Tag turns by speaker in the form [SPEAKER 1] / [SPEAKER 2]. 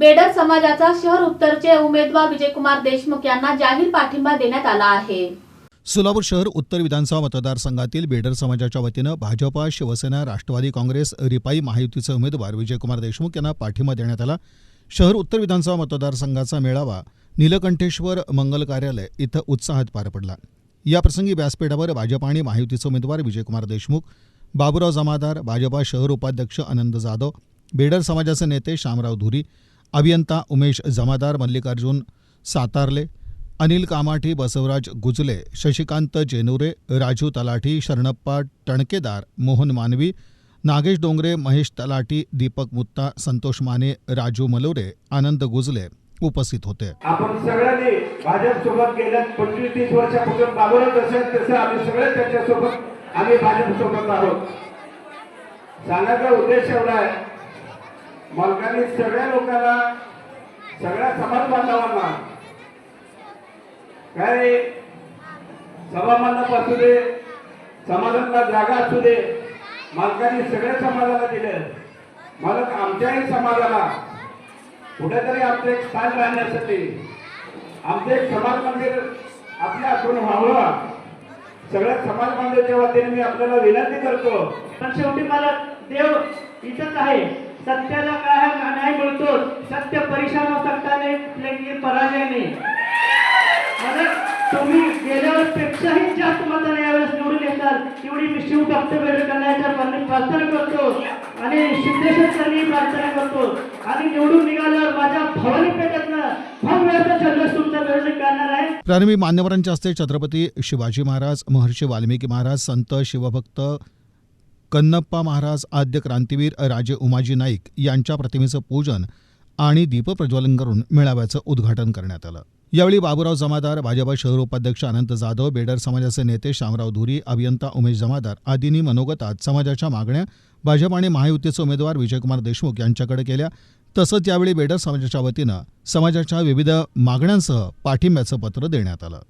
[SPEAKER 1] बेडर समाजाचा शहर उत्तरचे उमेदवार विजयकुमार देशमुख यांना जाहीर पाठिंबा देण्यात आला आहे.
[SPEAKER 2] सोलापूर शहर उत्तर विधानसभा मतदारसंघातील बेडर समाजाच्या वतीनं भाजपा शिवसेना राष्ट्रवादी काँग्रेस रिपाई महायुतीचे उमेदवार विजयकुमार देशमुख यांना पाठिंबा देण्यात आला. शहर उत्तर विधानसभा मतदारसंघाचा मेळावा नीलकंठेश्वर मंगल कार्यालय इथं उत्साहात पार पडला. याप्रसंगी व्यासपीठावर भाजपा आणि महायुतीचे उमेदवार विजयकुमार देशमुख बाबुराव जमादार भाजपा शहर उपाध्यक्ष आनंद जाधव बेडर समाजाचे नेते शामराव धुरी अभियंता उमेश जमादार मल्लिकार्जुन सातारले अनिल कामाठी बसवराज गुजले शशिकांत जेनुरे राजू तलाठी शरणप्पा टणकेदार मोहन मानवी नागेश डोंगरे महेश तलाठी दीपक मुत्ता संतोष माने राजू मलोरे आनंद गुजले उपस्थित होते.
[SPEAKER 3] आपण सगळ्यांनी भाजप सोबत गेल्या पंचवीस तीस वर्षापासून बाबरत असेल तसं आम्ही सगळे त्याच्यासोबत आम्ही भाजप सोबत आहोत. सांगायचा उद्देश एवढा आहे मालकांनी सगळ्या लोकांना सगळ्या समाज बांधवांना. काय सभा मंडप असू दे समाजातला जागा असू दे मालकांनी सगळ्या समाजाला दिले. मालक आमच्याही समाजाला. कुठेतरी आमचं एक स्थान राहण्यासाठी आमचं एक समाज मंदिर आपल्या हातून व्हावं. सगळ्या समाज बांधवाच्या वतीने मी आपल्याला विनंती करतो.
[SPEAKER 4] पण शेवटी मला देव इथंच आहे. सत्याला काय हा न्याय मिळतो सत्य परेशान हो सकता नाही? लेकिन पराजय नाही. मला तुम्ही गेल्यावर पेक्षाही जास्त मताने यावेळेस निवडून येतात एवढी मी शिव भक्त वेळ करण्याच्या प्रार्थना करतो. आणि सिद्धेश्वरांनी प्रार्थना करतो. आणि निवडून निघाल्यावर माझ्या भवानी पेठातनं भव्य जल्लोष तुमचा वेळ करणार आहे.
[SPEAKER 2] प्रारंभी मान्यवरांच्या हस्ते छत्रपती शिवाजी महाराज महर्षी वाल्मिकी महाराज संत शिवभक्त कन्नप्पा महाराज आद्य क्रांतीवीर राजे उमाजी नाईक यांच्या प्रतिमेचं पूजन आणि दीपप्रज्वलन करून मेळाव्याचं उद्घाटन करण्यात आलं. यावेळी बाबुराव जमादार भाजपा शहर उपाध्यक्ष अनंत जाधव बेडर समाजाचे नेते शामराव धुरी अभियंता उमेश जमादार आदींनी मनोगतात समाजाच्या मागण्या भाजप आणि महायुतीचे उमेदवार विजयकुमार देशमुख यांच्याकडे केल्या. तसंच यावेळी बेडर समाजाच्या वतीनं समाजाच्या विविध मागण्यांसह पाठिंब्याचं पत्र देण्यात आलं.